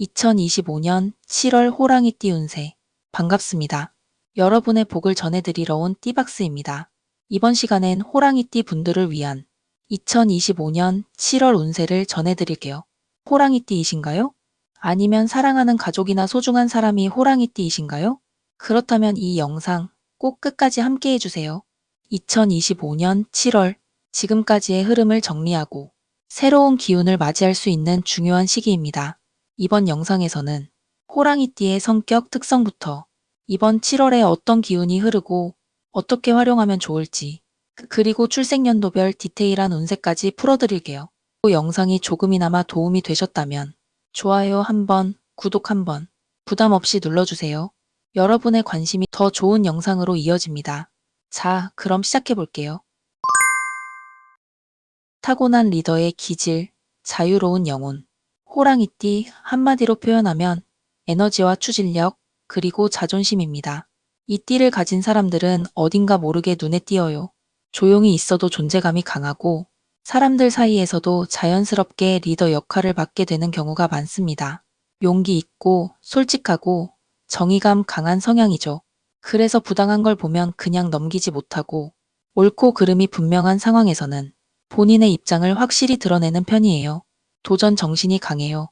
2025년 7월 호랑이띠 운세. 반갑습니다. 여러분의 복을 전해드리러 온 띠박스입니다. 이번 시간엔 호랑이띠 분들을 위한 2025년 7월 운세를 전해드릴게요. 호랑이띠이신가요? 아니면 사랑하는 가족이나 소중한 사람이 호랑이띠이신가요? 그렇다면 이 영상 꼭 끝까지 함께 해주세요. 2025년 7월 지금까지의 흐름을 정리하고 새로운 기운을 맞이할 수 있는 중요한 시기입니다. 이번 영상에서는 호랑이띠의 성격 특성부터 이번 7월에 어떤 기운이 흐르고 어떻게 활용하면 좋을지 그리고 출생연도별 디테일한 운세까지 풀어드릴게요. 또 영상이 조금이나마 도움이 되셨다면 좋아요 한번, 구독 한번 부담 없이 눌러주세요. 여러분의 관심이 더 좋은 영상으로 이어집니다. 자, 그럼 시작해 볼게요. 타고난 리더의 기질, 자유로운 영혼. 호랑이띠 한마디로 표현하면 에너지와 추진력, 그리고 자존심입니다. 이 띠를 가진 사람들은 어딘가 모르게 눈에 띄어요. 조용히 있어도 존재감이 강하고 사람들 사이에서도 자연스럽게 리더 역할을 맡게 되는 경우가 많습니다. 용기 있고 솔직하고 정의감 강한 성향이죠. 그래서 부당한 걸 보면 그냥 넘기지 못하고 옳고 그름이 분명한 상황에서는 본인의 입장을 확실히 드러내는 편이에요. 도전 정신이 강해요.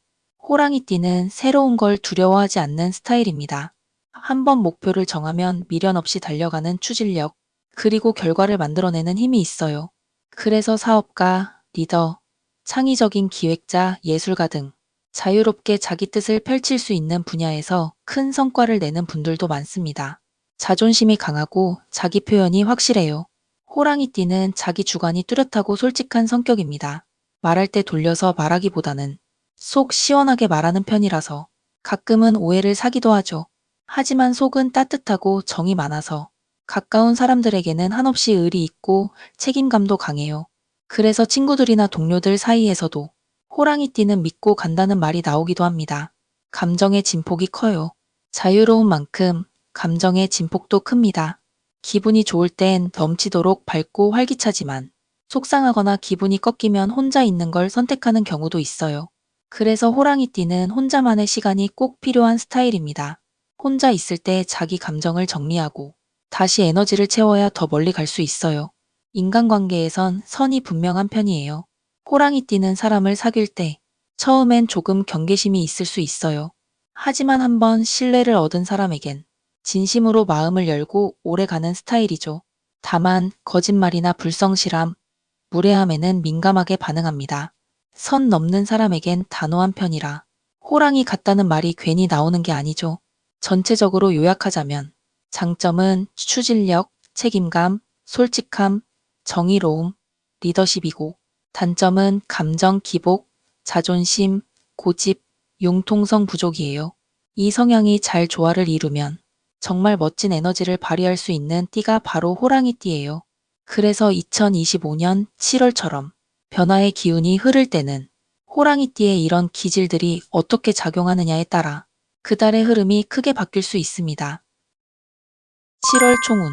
호랑이띠는 새로운 걸 두려워하지 않는 스타일입니다. 한번 목표를 정하면 미련 없이 달려가는 추진력, 그리고 결과를 만들어내는 힘이 있어요. 그래서 사업가, 리더, 창의적인 기획자, 예술가 등 자유롭게 자기 뜻을 펼칠 수 있는 분야에서 큰 성과를 내는 분들도 많습니다. 자존심이 강하고 자기 표현이 확실해요. 호랑이띠는 자기 주관이 뚜렷하고 솔직한 성격입니다. 말할 때 돌려서 말하기보다는 속 시원하게 말하는 편이라서 가끔은 오해를 사기도 하죠. 하지만 속은 따뜻하고 정이 많아서 가까운 사람들에게는 한없이 의리 있고 책임감도 강해요. 그래서 친구들이나 동료들 사이에서도 호랑이 띠는 믿고 간다는 말이 나오기도 합니다. 감정의 진폭이 커요. 자유로운 만큼 감정의 진폭도 큽니다. 기분이 좋을 땐 넘치도록 밝고 활기차지만 속상하거나 기분이 꺾이면 혼자 있는 걸 선택하는 경우도 있어요. 그래서 호랑이띠는 혼자만의 시간이 꼭 필요한 스타일입니다. 혼자 있을 때 자기 감정을 정리하고 다시 에너지를 채워야 더 멀리 갈 수 있어요. 인간관계에선 선이 분명한 편이에요. 호랑이띠는 사람을 사귈 때 처음엔 조금 경계심이 있을 수 있어요. 하지만 한번 신뢰를 얻은 사람에겐 진심으로 마음을 열고 오래 가는 스타일이죠. 다만 거짓말이나 불성실함, 무례함에는 민감하게 반응합니다. 선 넘는 사람에겐 단호한 편이라 호랑이 같다는 말이 괜히 나오는 게 아니죠. 전체적으로 요약하자면 장점은 추진력, 책임감, 솔직함, 정의로움, 리더십이고 단점은 감정 기복, 자존심, 고집, 융통성 부족이에요. 이 성향이 잘 조화를 이루면 정말 멋진 에너지를 발휘할 수 있는 띠가 바로 호랑이띠예요. 그래서 2025년 7월처럼 변화의 기운이 흐를 때는 호랑이띠의 이런 기질들이 어떻게 작용하느냐에 따라 그달의 흐름이 크게 바뀔 수 있습니다. 7월 총운.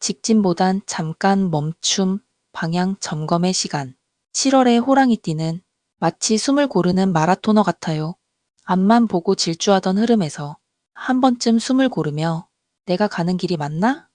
직진보단 잠깐 멈춤, 방향 점검의 시간. 7월의 호랑이띠는 마치 숨을 고르는 마라토너 같아요. 앞만 보고 질주하던 흐름에서 한 번쯤 숨을 고르며 내가 가는 길이 맞나?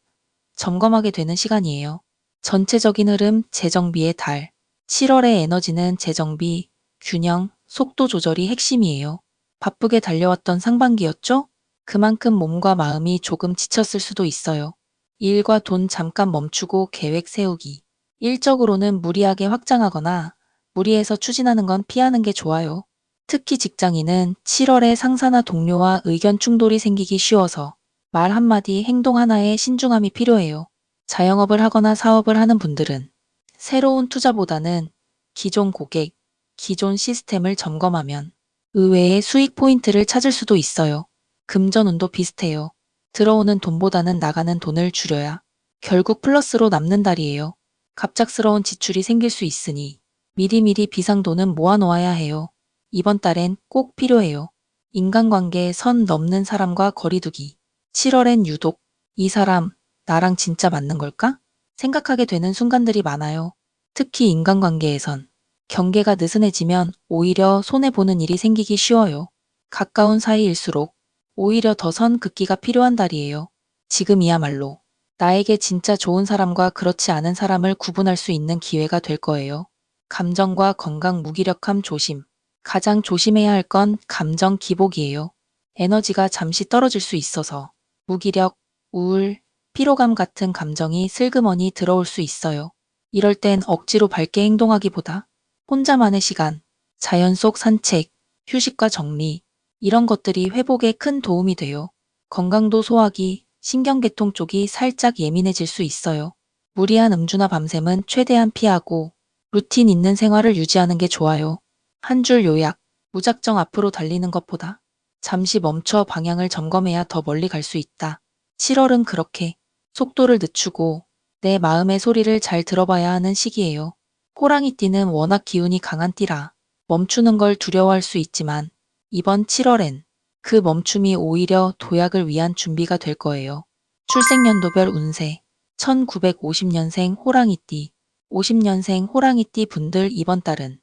점검하게 되는 시간이에요. 전체적인 흐름 재정비의 달. 7월의 에너지는 재정비, 균형, 속도 조절이 핵심이에요. 바쁘게 달려왔던 상반기였죠? 그만큼 몸과 마음이 조금 지쳤을 수도 있어요. 일과 돈 잠깐 멈추고 계획 세우기. 일적으로는 무리하게 확장하거나 무리해서 추진하는 건 피하는 게 좋아요. 특히 직장인은 7월에 상사나 동료와 의견 충돌이 생기기 쉬워서 말 한마디 행동 하나에 신중함이 필요해요. 자영업을 하거나 사업을 하는 분들은 새로운 투자보다는 기존 고객, 기존 시스템을 점검하면 의외의 수익 포인트를 찾을 수도 있어요. 금전운도 비슷해요. 들어오는 돈보다는 나가는 돈을 줄여야 결국 플러스로 남는 달이에요. 갑작스러운 지출이 생길 수 있으니 미리미리 비상돈은 모아놓아야 해요. 이번 달엔 꼭 필요해요. 인간관계에 선 넘는 사람과 거리두기. 7월엔 유독 이 사람 나랑 진짜 맞는 걸까? 생각하게 되는 순간들이 많아요. 특히 인간관계에선 경계가 느슨해지면 오히려 손해보는 일이 생기기 쉬워요. 가까운 사이일수록 오히려 더 선 긋기가 필요한 달이에요. 지금이야말로 나에게 진짜 좋은 사람과 그렇지 않은 사람을 구분할 수 있는 기회가 될 거예요. 감정과 건강 무기력함 조심. 가장 조심해야 할 건 감정 기복이에요. 에너지가 잠시 떨어질 수 있어서 무기력, 우울, 피로감 같은 감정이 슬그머니 들어올 수 있어요. 이럴 땐 억지로 밝게 행동하기보다 혼자만의 시간, 자연 속 산책, 휴식과 정리, 이런 것들이 회복에 큰 도움이 돼요. 건강도 소화기, 신경계통 쪽이 살짝 예민해질 수 있어요. 무리한 음주나 밤샘은 최대한 피하고 루틴 있는 생활을 유지하는 게 좋아요. 한 줄 요약, 무작정 앞으로 달리는 것보다 잠시 멈춰 방향을 점검해야 더 멀리 갈 수 있다. 7월은 그렇게 속도를 늦추고 내 마음의 소리를 잘 들어봐야 하는 시기예요. 호랑이 띠는 워낙 기운이 강한 띠라 멈추는 걸 두려워할 수 있지만 이번 7월엔 그 멈춤이 오히려 도약을 위한 준비가 될 거예요. 출생연도별 운세 1950년생 호랑이띠 50년생 호랑이띠 분들 이번 달은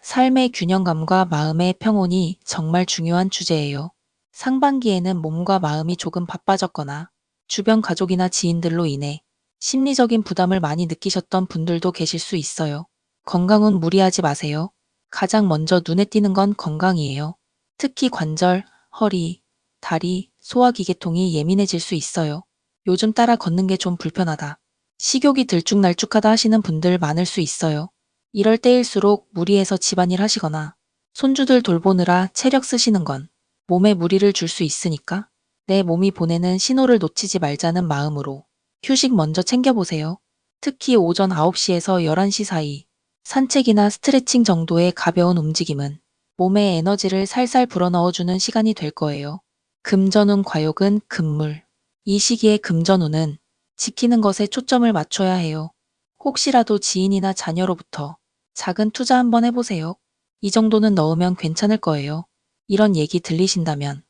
삶의 균형감과 마음의 평온이 정말 중요한 주제예요. 상반기에는 몸과 마음이 조금 바빠졌거나 주변 가족이나 지인들로 인해 심리적인 부담을 많이 느끼셨던 분들도 계실 수 있어요. 건강은 무리하지 마세요. 가장 먼저 눈에 띄는 건 건강이에요. 특히 관절, 허리, 다리, 소화기계통이 예민해질 수 있어요. 요즘 따라 걷는 게 좀 불편하다. 식욕이 들쭉날쭉하다 하시는 분들 많을 수 있어요. 이럴 때일수록 무리해서 집안일 하시거나 손주들 돌보느라 체력 쓰시는 건 몸에 무리를 줄 수 있으니까 내 몸이 보내는 신호를 놓치지 말자는 마음으로 휴식 먼저 챙겨보세요. 특히 오전 9시에서 11시 사이 산책이나 스트레칭 정도의 가벼운 움직임은 몸에 에너지를 살살 불어넣어주는 시간이 될 거예요. 금전운 과욕은 금물. 이 시기에 금전운은 지키는 것에 초점을 맞춰야 해요. 혹시라도 지인이나 자녀로부터 작은 투자 한번 해보세요. 이 정도는 넣으면 괜찮을 거예요. 이런 얘기 들리신다면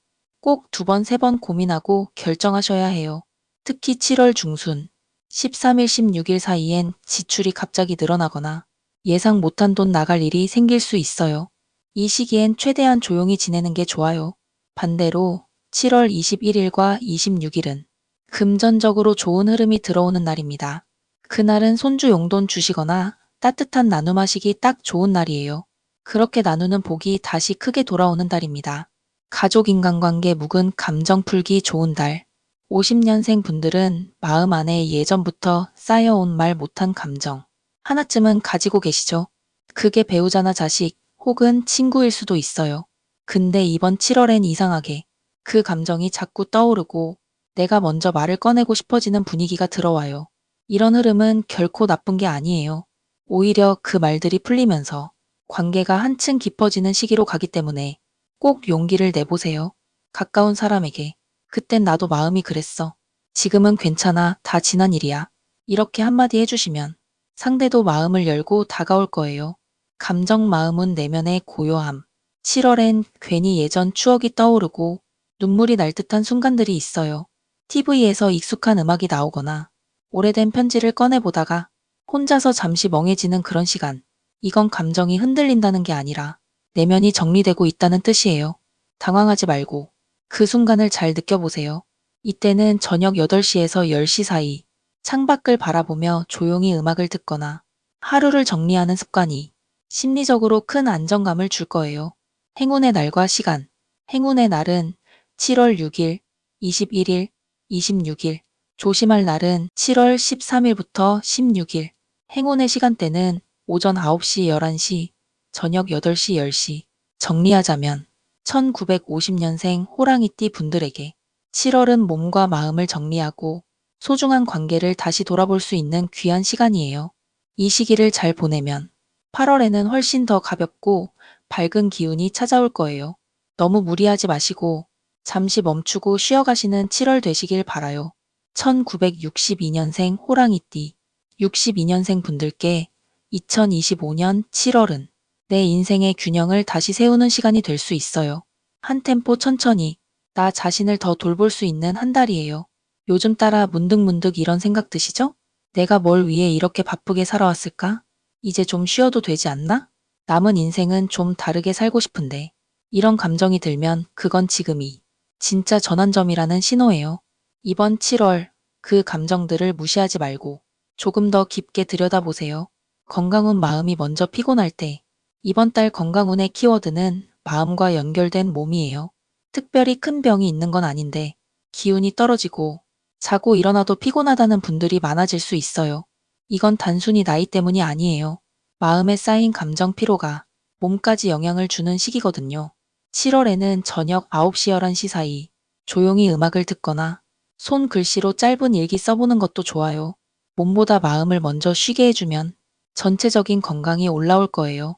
꼭 두 번, 세 번 고민하고 결정하셔야 해요. 특히 7월 중순, 13일, 16일 사이엔 지출이 갑자기 늘어나거나 예상 못한 돈 나갈 일이 생길 수 있어요. 이 시기엔 최대한 조용히 지내는 게 좋아요. 반대로 7월 21일과 26일은 금전적으로 좋은 흐름이 들어오는 날입니다. 그날은 손주 용돈 주시거나 따뜻한 나눔하시기 딱 좋은 날이에요. 그렇게 나누는 복이 다시 크게 돌아오는 달입니다. 가족 인간관계 묵은 감정 풀기 좋은 달. 50년생 분들은 마음 안에 예전부터 쌓여온 말 못한 감정. 하나쯤은 가지고 계시죠? 그게 배우자나 자식 혹은 친구일 수도 있어요. 근데 이번 7월엔 이상하게 그 감정이 자꾸 떠오르고 내가 먼저 말을 꺼내고 싶어지는 분위기가 들어와요. 이런 흐름은 결코 나쁜 게 아니에요. 오히려 그 말들이 풀리면서 관계가 한층 깊어지는 시기로 가기 때문에 꼭 용기를 내보세요. 가까운 사람에게 그땐 나도 마음이 그랬어. 지금은 괜찮아. 다 지난 일이야. 이렇게 한마디 해주시면 상대도 마음을 열고 다가올 거예요. 감정 마음은 내면의 고요함. 7월엔 괜히 예전 추억이 떠오르고 눈물이 날 듯한 순간들이 있어요. TV에서 익숙한 음악이 나오거나 오래된 편지를 꺼내보다가 혼자서 잠시 멍해지는 그런 시간. 이건 감정이 흔들린다는 게 아니라 내면이 정리되고 있다는 뜻이에요. 당황하지 말고 그 순간을 잘 느껴보세요. 이때는 저녁 8시에서 10시 사이 창밖을 바라보며 조용히 음악을 듣거나 하루를 정리하는 습관이 심리적으로 큰 안정감을 줄 거예요. 행운의 날과 시간. 행운의 날은 7월 6일, 21일, 26일. 조심할 날은 7월 13일부터 16일. 행운의 시간대는 오전 9시, 11시, 저녁 8시, 10시. 정리하자면 1950년생 호랑이띠 분들에게 7월은 몸과 마음을 정리하고 소중한 관계를 다시 돌아볼 수 있는 귀한 시간이에요. 이 시기를 잘 보내면 8월에는 훨씬 더 가볍고 밝은 기운이 찾아올 거예요. 너무 무리하지 마시고 잠시 멈추고 쉬어가시는 7월 되시길 바라요. 1962년생 호랑이띠 62년생 분들께 2025년 7월은 내 인생의 균형을 다시 세우는 시간이 될 수 있어요. 한 템포 천천히 나 자신을 더 돌볼 수 있는 한 달이에요. 요즘 따라 문득문득 이런 생각 드시죠? 내가 뭘 위해 이렇게 바쁘게 살아왔을까? 이제 좀 쉬어도 되지 않나? 남은 인생은 좀 다르게 살고 싶은데 이런 감정이 들면 그건 지금이 진짜 전환점이라는 신호예요. 이번 7월 그 감정들을 무시하지 말고 조금 더 깊게 들여다보세요. 건강 운 마음이 먼저 피곤할 때 이번 달 건강운의 키워드는 마음과 연결된 몸이에요. 특별히 큰 병이 있는 건 아닌데 기운이 떨어지고 자고 일어나도 피곤하다는 분들이 많아질 수 있어요. 이건 단순히 나이 때문이 아니에요. 마음에 쌓인 감정 피로가 몸까지 영향을 주는 시기거든요. 7월에는 저녁 9시 11시 사이 조용히 음악을 듣거나 손 글씨로 짧은 일기 써보는 것도 좋아요. 몸보다 마음을 먼저 쉬게 해주면 전체적인 건강이 올라올 거예요.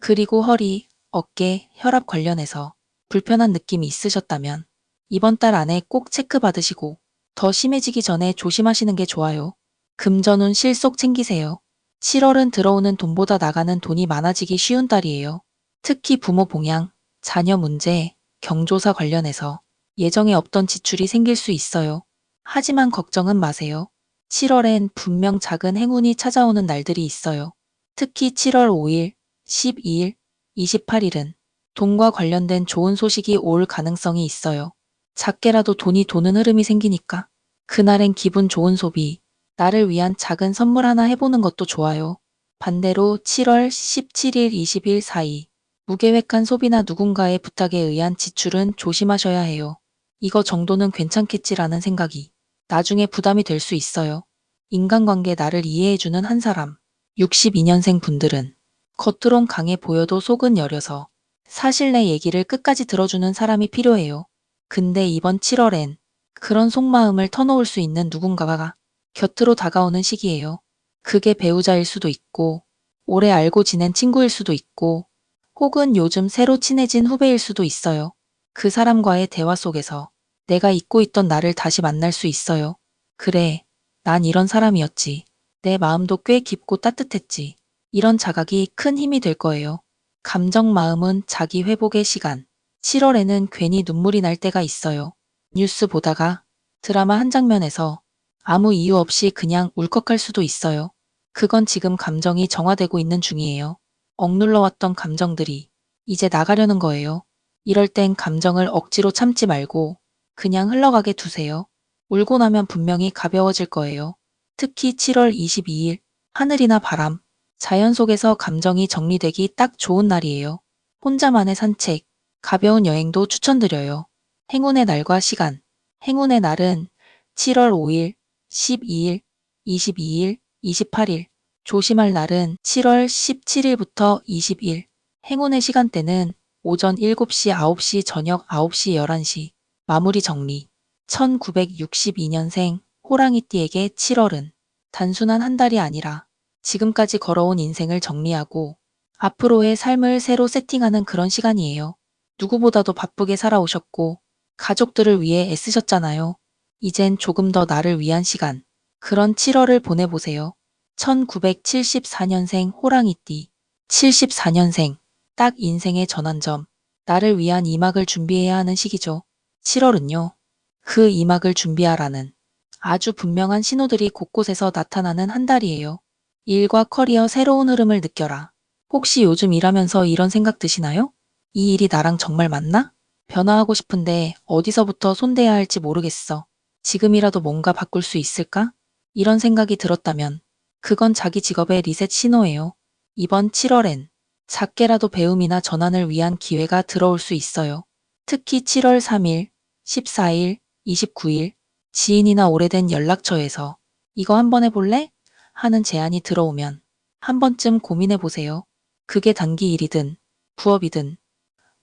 그리고 허리, 어깨, 혈압 관련해서 불편한 느낌이 있으셨다면 이번 달 안에 꼭 체크 받으시고 더 심해지기 전에 조심하시는 게 좋아요. 금전운 실속 챙기세요. 7월은 들어오는 돈보다 나가는 돈이 많아지기 쉬운 달이에요. 특히 부모 봉양, 자녀 문제, 경조사 관련해서 예정에 없던 지출이 생길 수 있어요. 하지만 걱정은 마세요. 7월엔 분명 작은 행운이 찾아오는 날들이 있어요. 특히 7월 5일, 12일, 28일은 돈과 관련된 좋은 소식이 올 가능성이 있어요. 작게라도 돈이 도는 흐름이 생기니까 그날엔 기분 좋은 소비, 나를 위한 작은 선물 하나 해보는 것도 좋아요. 반대로 7월 17일, 20일 사이 무계획한 소비나 누군가의 부탁에 의한 지출은 조심하셔야 해요. 이거 정도는 괜찮겠지라는 생각이 나중에 부담이 될 수 있어요. 인간관계 나를 이해해주는 한 사람. 62년생 분들은 겉으론 강해 보여도 속은 여려서 사실 내 얘기를 끝까지 들어주는 사람이 필요해요. 근데 이번 7월엔 그런 속마음을 터놓을 수 있는 누군가가 곁으로 다가오는 시기예요. 그게 배우자일 수도 있고, 오래 알고 지낸 친구일 수도 있고, 혹은 요즘 새로 친해진 후배일 수도 있어요. 그 사람과의 대화 속에서 내가 잊고 있던 나를 다시 만날 수 있어요. 그래, 난 이런 사람이었지. 내 마음도 꽤 깊고 따뜻했지. 이런 자각이 큰 힘이 될 거예요. 감정 마음은 자기 회복의 시간. 7월에는 괜히 눈물이 날 때가 있어요. 뉴스 보다가 드라마 한 장면에서 아무 이유 없이 그냥 울컥할 수도 있어요. 그건 지금 감정이 정화되고 있는 중이에요. 억눌러왔던 감정들이 이제 나가려는 거예요. 이럴 땐 감정을 억지로 참지 말고 그냥 흘러가게 두세요. 울고 나면 분명히 가벼워질 거예요. 특히 7월 22일 하늘이나 바람, 자연 속에서 감정이 정리되기 딱 좋은 날이에요. 혼자만의 산책, 가벼운 여행도 추천드려요. 행운의 날과 시간. 행운의 날은 7월 5일, 12일, 22일, 28일. 조심할 날은 7월 17일부터 20일. 행운의 시간대는 오전 7시, 9시, 저녁 9시, 11시. 마무리 정리. 1962년생 호랑이띠에게 7월은 단순한 한 달이 아니라 지금까지 걸어온 인생을 정리하고 앞으로의 삶을 새로 세팅하는 그런 시간이에요. 누구보다도 바쁘게 살아오셨고 가족들을 위해 애쓰셨잖아요. 이젠 조금 더 나를 위한 시간. 그런 7월을 보내보세요. 1974년생 호랑이띠. 74년생. 딱 인생의 전환점. 나를 위한 이막을 준비해야 하는 시기죠. 7월은요. 그 이막을 준비하라는 아주 분명한 신호들이 곳곳에서 나타나는 한 달이에요. 일과 커리어 새로운 흐름을 느껴라. 혹시 요즘 일하면서 이런 생각 드시나요? 이 일이 나랑 정말 맞나? 변화하고 싶은데 어디서부터 손대야 할지 모르겠어. 지금이라도 뭔가 바꿀 수 있을까? 이런 생각이 들었다면 그건 자기 직업의 리셋 신호예요. 이번 7월엔 작게라도 배움이나 전환을 위한 기회가 들어올 수 있어요. 특히 7월 3일, 14일, 29일 지인이나 오래된 연락처에서 이거 한번 해볼래? 하는 제안이 들어오면 한 번쯤 고민해 보세요. 그게 단기 일이든 부업이든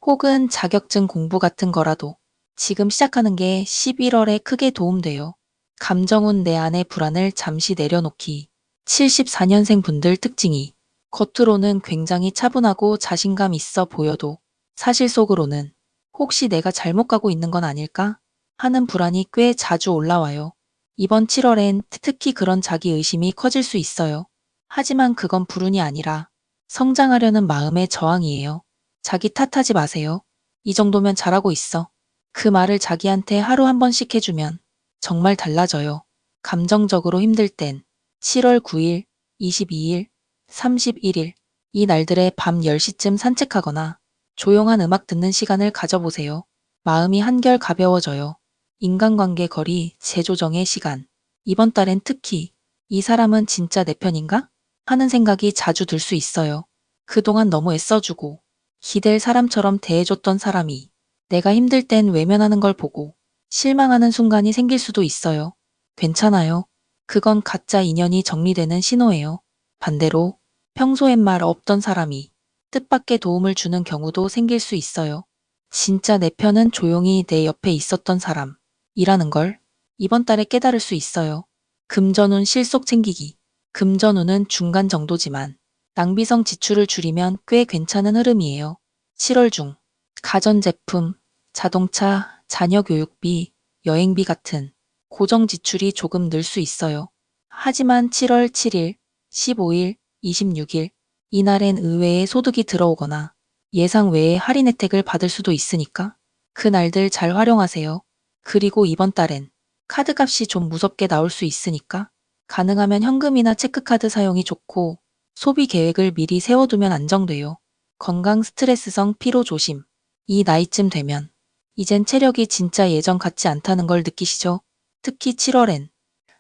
혹은 자격증 공부 같은 거라도 지금 시작하는 게 11월에 크게 도움돼요. 감정운 내 안의 불안을 잠시 내려놓기. 74년생 분들 특징이 겉으로는 굉장히 차분하고 자신감 있어 보여도 사실 속으로는 혹시 내가 잘못 가고 있는 건 아닐까? 하는 불안이 꽤 자주 올라와요. 이번 7월엔 특히 그런 자기 의심이 커질 수 있어요. 하지만 그건 불운이 아니라 성장하려는 마음의 저항이에요. 자기 탓하지 마세요. 이 정도면 잘하고 있어. 그 말을 자기한테 하루 한 번씩 해주면 정말 달라져요. 감정적으로 힘들 땐 7월 9일, 22일, 31일 이 날들에 밤 10시쯤 산책하거나 조용한 음악 듣는 시간을 가져보세요. 마음이 한결 가벼워져요. 인간관계 거리 재조정의 시간. 이번 달엔 특히 이 사람은 진짜 내 편인가? 하는 생각이 자주 들 수 있어요. 그동안 너무 애써주고 기댈 사람처럼 대해줬던 사람이 내가 힘들 땐 외면하는 걸 보고 실망하는 순간이 생길 수도 있어요. 괜찮아요. 그건 가짜 인연이 정리되는 신호예요. 반대로 평소엔 말 없던 사람이 뜻밖의 도움을 주는 경우도 생길 수 있어요. 진짜 내 편은 조용히 내 옆에 있었던 사람 이라는 걸 이번 달에 깨달을 수 있어요. 금전운 실속 챙기기. 금전운은 중간 정도지만 낭비성 지출을 줄이면 꽤 괜찮은 흐름이에요. 7월 중 가전제품, 자동차, 자녀 교육비, 여행비 같은 고정 지출이 조금 늘 수 있어요. 하지만 7월 7일, 15일, 26일 이날엔 의외의 소득이 들어오거나 예상 외의 할인 혜택을 받을 수도 있으니까 그 날들 잘 활용하세요. 그리고 이번 달엔 카드값이 좀 무섭게 나올 수 있으니까 가능하면 현금이나 체크카드 사용이 좋고 소비 계획을 미리 세워두면 안정돼요. 건강 스트레스성 피로 조심. 이 나이쯤 되면 이젠 체력이 진짜 예전 같지 않다는 걸 느끼시죠? 특히 7월엔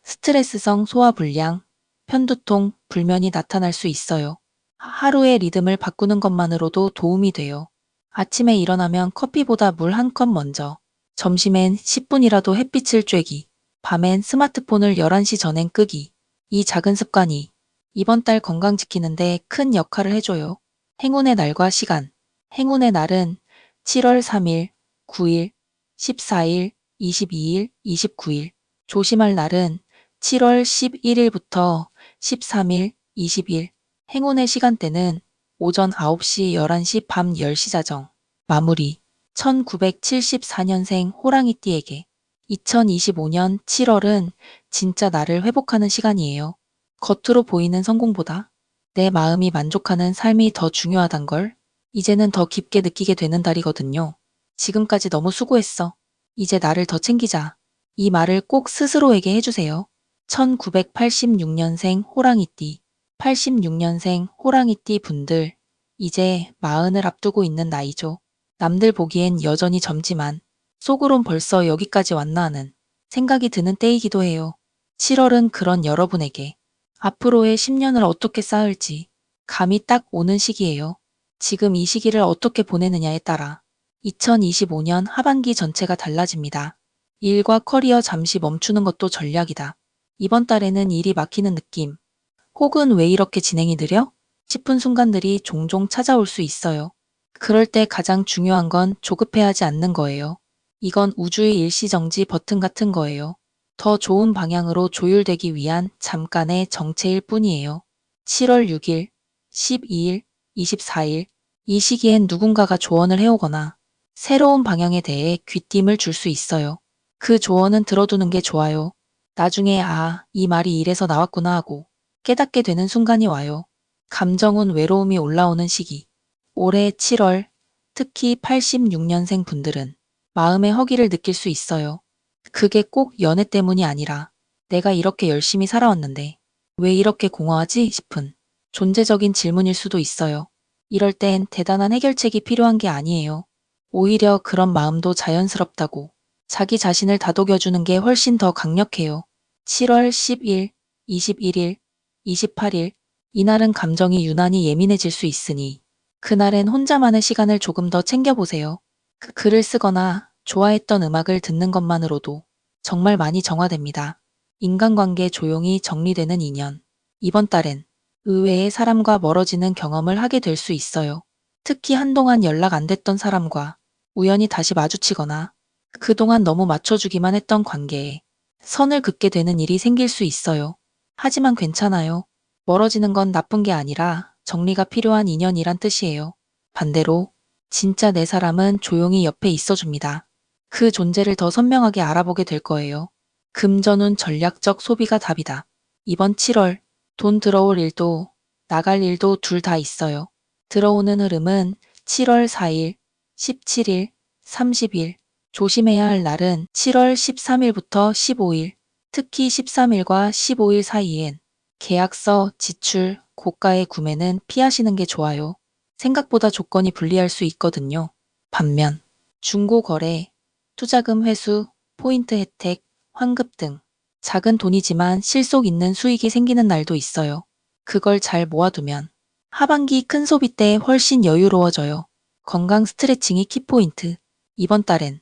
스트레스성 소화불량, 편두통, 불면이 나타날 수 있어요. 하루의 리듬을 바꾸는 것만으로도 도움이 돼요. 아침에 일어나면 커피보다 물 한 컵 먼저, 점심엔 10분이라도 햇빛을 쬐기, 밤엔 스마트폰을 11시 전엔 끄기. 이 작은 습관이 이번 달 건강 지키는데 큰 역할을 해줘요. 행운의 날과 시간. 행운의 날은 7월 3일, 9일, 14일, 22일, 29일. 조심할 날은 7월 11일부터 13일, 20일. 행운의 시간대는 오전 9시, 11시, 밤 10시 자정. 마무리. 1974년생 호랑이띠에게 2025년 7월은 진짜 나를 회복하는 시간이에요. 겉으로 보이는 성공보다 내 마음이 만족하는 삶이 더 중요하단 걸 이제는 더 깊게 느끼게 되는 달이거든요. 지금까지 너무 수고했어. 이제 나를 더 챙기자. 이 말을 꼭 스스로에게 해주세요. 1986년생 호랑이띠, 86년생 호랑이띠 분들, 이제 마흔을 앞두고 있는 나이죠. 남들 보기엔 여전히 젊지만 속으론 벌써 여기까지 왔나 하는 생각이 드는 때이기도 해요. 7월은 그런 여러분에게 앞으로의 10년을 어떻게 쌓을지 감이 딱 오는 시기예요. 지금 이 시기를 어떻게 보내느냐에 따라 2025년 하반기 전체가 달라집니다. 일과 커리어 잠시 멈추는 것도 전략이다. 이번 달에는 일이 막히는 느낌, 혹은 왜 이렇게 진행이 느려? 싶은 순간들이 종종 찾아올 수 있어요. 그럴 때 가장 중요한 건 조급해하지 않는 거예요. 이건 우주의 일시정지 버튼 같은 거예요. 더 좋은 방향으로 조율되기 위한 잠깐의 정체일 뿐이에요. 7월 6일, 12일, 24일, 이 시기엔 누군가가 조언을 해오거나 새로운 방향에 대해 귀띔을 줄 수 있어요. 그 조언은 들어두는 게 좋아요. 나중에 아, 이 말이 이래서 나왔구나 하고 깨닫게 되는 순간이 와요. 감정은 외로움이 올라오는 시기. 올해 7월, 특히 86년생 분들은 마음의 허기를 느낄 수 있어요. 그게 꼭 연애 때문이 아니라 내가 이렇게 열심히 살아왔는데 왜 이렇게 공허하지 싶은 존재적인 질문일 수도 있어요. 이럴 땐 대단한 해결책이 필요한 게 아니에요. 오히려 그런 마음도 자연스럽다고 자기 자신을 다독여주는 게 훨씬 더 강력해요. 7월 10일, 21일, 28일, 이날은 감정이 유난히 예민해질 수 있으니 그날엔 혼자만의 시간을 조금 더 챙겨보세요. 그 글을 쓰거나 좋아했던 음악을 듣는 것만으로도 정말 많이 정화됩니다. 인간관계 조용히 정리되는 인연. 이번 달엔 의외의 사람과 멀어지는 경험을 하게 될 수 있어요. 특히 한동안 연락 안 됐던 사람과 우연히 다시 마주치거나 그동안 너무 맞춰주기만 했던 관계에 선을 긋게 되는 일이 생길 수 있어요. 하지만 괜찮아요. 멀어지는 건 나쁜 게 아니라 정리가 필요한 인연이란 뜻이에요. 반대로 진짜 내 사람은 조용히 옆에 있어줍니다. 그 존재를 더 선명하게 알아보게 될 거예요. 금전운 전략적 소비가 답이다. 이번 7월 돈 들어올 일도 나갈 일도 둘 다 있어요. 들어오는 흐름은 7월 4일, 17일, 30일, 조심해야 할 날은 7월 13일부터 15일, 특히 13일과 15일 사이엔 계약서, 지출, 고가의 구매는 피하시는 게 좋아요. 생각보다 조건이 불리할 수 있거든요. 반면 중고 거래, 투자금 회수, 포인트 혜택, 환급 등 작은 돈이지만 실속 있는 수익이 생기는 날도 있어요. 그걸 잘 모아두면 하반기 큰 소비 때 훨씬 여유로워져요. 건강 스트레칭이 키포인트. 이번 달엔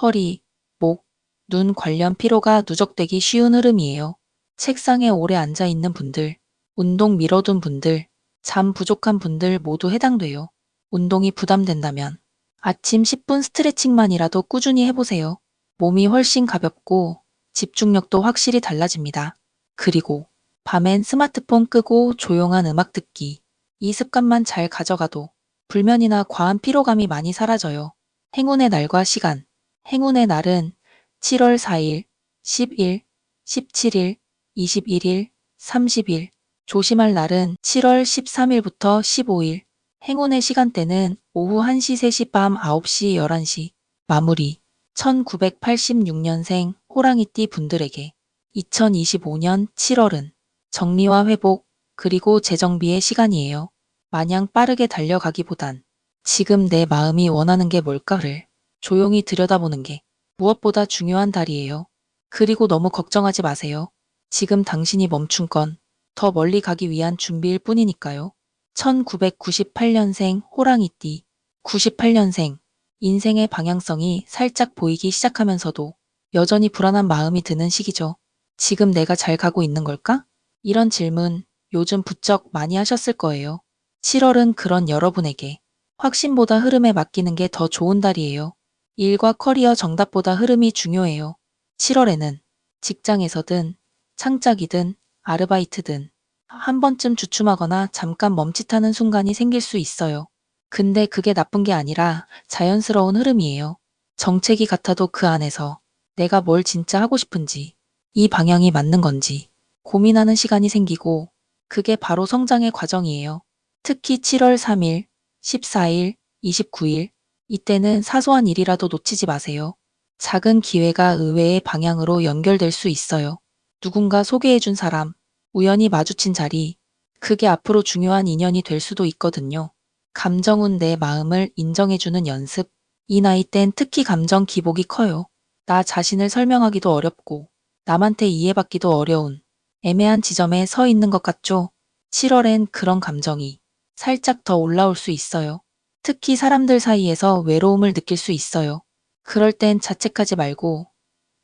허리, 목, 눈 관련 피로가 누적되기 쉬운 흐름이에요. 책상에 오래 앉아 있는 분들, 운동 미뤄둔 분들, 잠 부족한 분들 모두 해당돼요. 운동이 부담된다면 아침 10분 스트레칭만이라도 꾸준히 해보세요. 몸이 훨씬 가볍고 집중력도 확실히 달라집니다. 그리고 밤엔 스마트폰 끄고 조용한 음악 듣기. 이 습관만 잘 가져가도 불면이나 과한 피로감이 많이 사라져요. 행운의 날과 시간. 행운의 날은 7월 4일, 10일, 17일, 21일, 30일. 조심할 날은 7월 13일부터 15일. 행운의 시간대는 오후 1시, 3시, 밤 9시, 11시. 마무리. 1986년생 호랑이띠 분들에게 2025년 7월은 정리와 회복, 그리고 재정비의 시간이에요. 마냥 빠르게 달려가기보단 지금 내 마음이 원하는 게 뭘까를 조용히 들여다보는 게 무엇보다 중요한 달이에요. 그리고 너무 걱정하지 마세요. 지금 당신이 멈춘 건 더 멀리 가기 위한 준비일 뿐이니까요. 1998년생 호랑이띠 98년생 인생의 방향성이 살짝 보이기 시작하면서도 여전히 불안한 마음이 드는 시기죠. 지금 내가 잘 가고 있는 걸까? 이런 질문 요즘 부쩍 많이 하셨을 거예요. 7월은 그런 여러분에게 확신보다 흐름에 맡기는 게 더 좋은 달이에요. 일과 커리어 정답보다 흐름이 중요해요. 7월에는 직장에서든 창작이든 아르바이트든 한 번쯤 주춤하거나 잠깐 멈칫하는 순간이 생길 수 있어요. 근데 그게 나쁜 게 아니라 자연스러운 흐름이에요. 정체기 같아도 그 안에서 내가 뭘 진짜 하고 싶은지, 이 방향이 맞는 건지 고민하는 시간이 생기고 그게 바로 성장의 과정이에요. 특히 7월 3일, 14일, 29일 이때는 사소한 일이라도 놓치지 마세요. 작은 기회가 의외의 방향으로 연결될 수 있어요. 누군가 소개해준 사람, 우연히 마주친 자리, 그게 앞으로 중요한 인연이 될 수도 있거든요. 감정은 내 마음을 인정해주는 연습. 이 나이 땐 특히 감정 기복이 커요. 나 자신을 설명하기도 어렵고, 남한테 이해받기도 어려운 애매한 지점에 서 있는 것 같죠? 7월엔 그런 감정이 살짝 더 올라올 수 있어요. 특히 사람들 사이에서 외로움을 느낄 수 있어요. 그럴 땐 자책하지 말고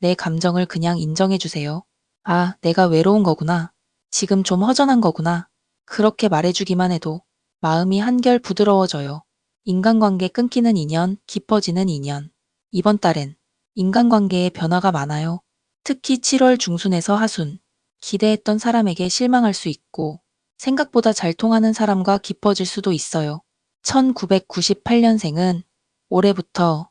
내 감정을 그냥 인정해 주세요. 아, 내가 외로운 거구나. 지금 좀 허전한 거구나. 그렇게 말해주기만 해도 마음이 한결 부드러워져요. 인간관계 끊기는 인연, 깊어지는 인연. 이번 달엔 인간관계에 변화가 많아요. 특히 7월 중순에서 하순. 기대했던 사람에게 실망할 수 있고 생각보다 잘 통하는 사람과 깊어질 수도 있어요. 1998년생은 올해부터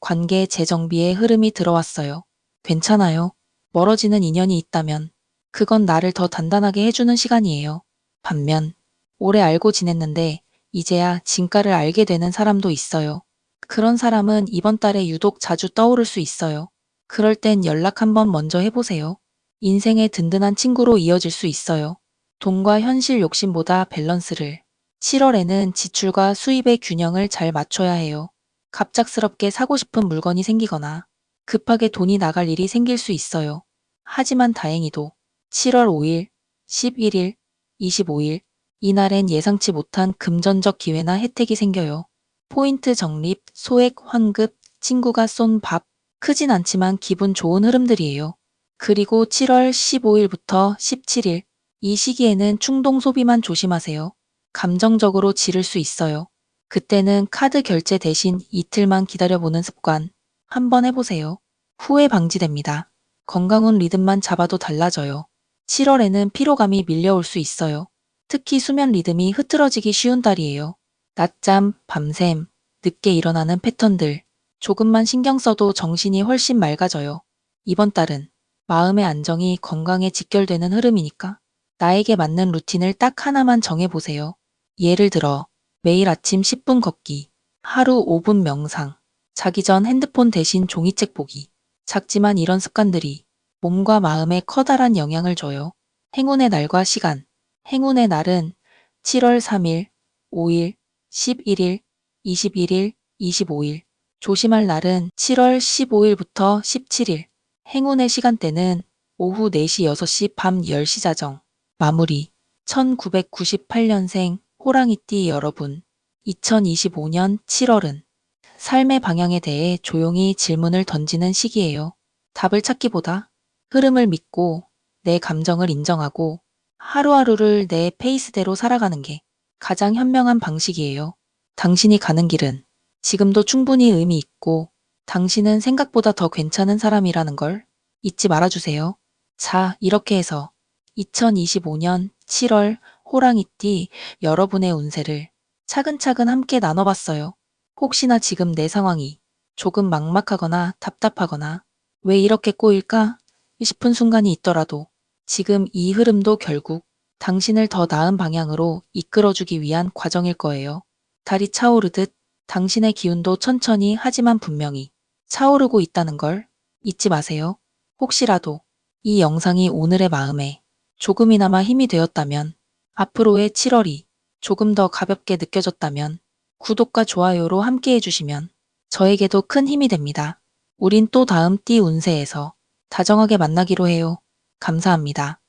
관계 재정비의 흐름이 들어왔어요. 괜찮아요. 멀어지는 인연이 있다면 그건 나를 더 단단하게 해주는 시간이에요. 반면 오래 알고 지냈는데 이제야 진가를 알게 되는 사람도 있어요. 그런 사람은 이번 달에 유독 자주 떠오를 수 있어요. 그럴 땐 연락 한번 먼저 해보세요. 인생의 든든한 친구로 이어질 수 있어요. 돈과 현실 욕심보다 밸런스를. 7월에는 지출과 수입의 균형을 잘 맞춰야 해요. 갑작스럽게 사고 싶은 물건이 생기거나 급하게 돈이 나갈 일이 생길 수 있어요. 하지만 다행히도 7월 5일, 11일, 25일, 이날엔 예상치 못한 금전적 기회나 혜택이 생겨요. 포인트 적립, 소액 환급, 친구가 쏜 밥, 크진 않지만 기분 좋은 흐름들이에요. 그리고 7월 15일부터 17일, 이 시기에는 충동 소비만 조심하세요. 감정적으로 지를 수 있어요. 그때는 카드 결제 대신 이틀만 기다려보는 습관 한번 해보세요. 후회 방지됩니다. 건강은 리듬만 잡아도 달라져요. 7월에는 피로감이 밀려올 수 있어요. 특히 수면 리듬이 흐트러지기 쉬운 달이에요. 낮잠, 밤샘, 늦게 일어나는 패턴들. 조금만 신경 써도 정신이 훨씬 맑아져요. 이번 달은 마음의 안정이 건강에 직결되는 흐름이니까 나에게 맞는 루틴을 딱 하나만 정해보세요. 예를 들어 매일 아침 10분 걷기, 하루 5분 명상, 자기 전 핸드폰 대신 종이책 보기. 작지만 이런 습관들이 몸과 마음에 커다란 영향을 줘요. 행운의 날과 시간. 행운의 날은 7월 3일, 5일, 11일, 21일, 25일. 조심할 날은 7월 15일부터 17일. 행운의 시간대는 오후 4시 6시 밤 10시 자정. 마무리. 1998년생 호랑이띠 여러분. 2025년 7월은 삶의 방향에 대해 조용히 질문을 던지는 시기예요. 답을 찾기보다 흐름을 믿고 내 감정을 인정하고 하루하루를 내 페이스대로 살아가는 게 가장 현명한 방식이에요. 당신이 가는 길은 지금도 충분히 의미 있고 당신은 생각보다 더 괜찮은 사람이라는 걸 잊지 말아주세요. 자, 이렇게 해서 2025년 7월 호랑이띠 여러분의 운세를 차근차근 함께 나눠봤어요. 혹시나 지금 내 상황이 조금 막막하거나 답답하거나 왜 이렇게 꼬일까 싶은 순간이 있더라도 지금 이 흐름도 결국 당신을 더 나은 방향으로 이끌어주기 위한 과정일 거예요. 달이 차오르듯 당신의 기운도 천천히 하지만 분명히 차오르고 있다는 걸 잊지 마세요. 혹시라도 이 영상이 오늘의 마음에 조금이나마 힘이 되었다면 앞으로의 7월이 조금 더 가볍게 느껴졌다면 구독과 좋아요로 함께 해주시면 저에게도 큰 힘이 됩니다. 우린 또 다음 띠 운세에서 다정하게 만나기로 해요. 감사합니다.